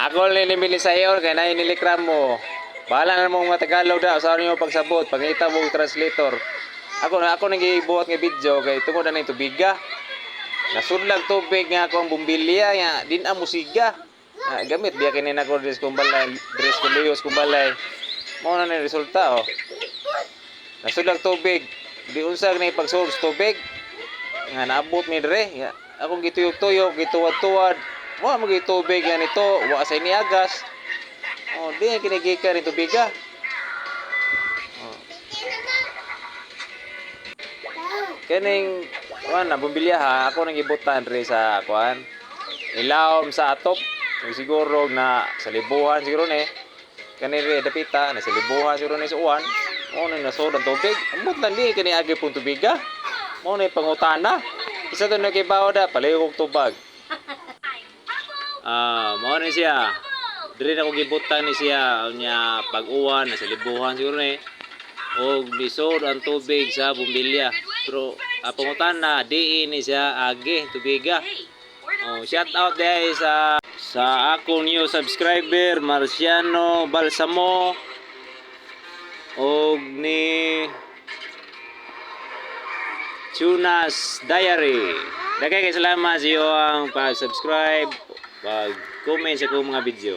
Ako lang nimili sa iyo, kaya na inilikram mo. Bahala na mong mga Tagalog daw, sa niyo pagsabot, pangita mo translator. Ako na ako nang gibuhat nga video kay tungod na tubiga. Nasudlag tubig nga ako ang bumbilya nga din ang musiga. Ah, gamit biya kini na ko dress kumbalay, dress kumbuyos kumbalay. Mo na ni resulta oh. Nasudlag tubig. Di unsag ni pag-source tubig. Nga naabot mi dire. Akong gituyok-tuyok, gituwad-tuwad. Wa mo tubig yan ito, wa sa iniagas. Oh, di yan kinigikan ni tubiga. Oh. Kaning kuan na bumbilya ha, ako nang gibutan re sa kuan. Ilawom sa atop. Yung siguro na sa libuhan siguro ni. Kani re dapita na sa libuhan siguro ni sa uwan. Mo na nasod ang tubig. Amot lang di kani agi pong tubiga. Mo na pangutana. Isa to na kay da palihog tubag. Ah, mo na siya. Diri na ko gibutan ni siya nya pag-uwan na sa libuhan siguro ni. Og lisod ang tubig sa bumbilya. Pero uh, pangutana di ni siya agi tubiga. Oh, shout out dahil sa sa akong new subscriber Marciano Balsamo og ni Tunas Diary. Dagay kay salamat sa iyo ang pag-subscribe, pag-comment sa akong mga video.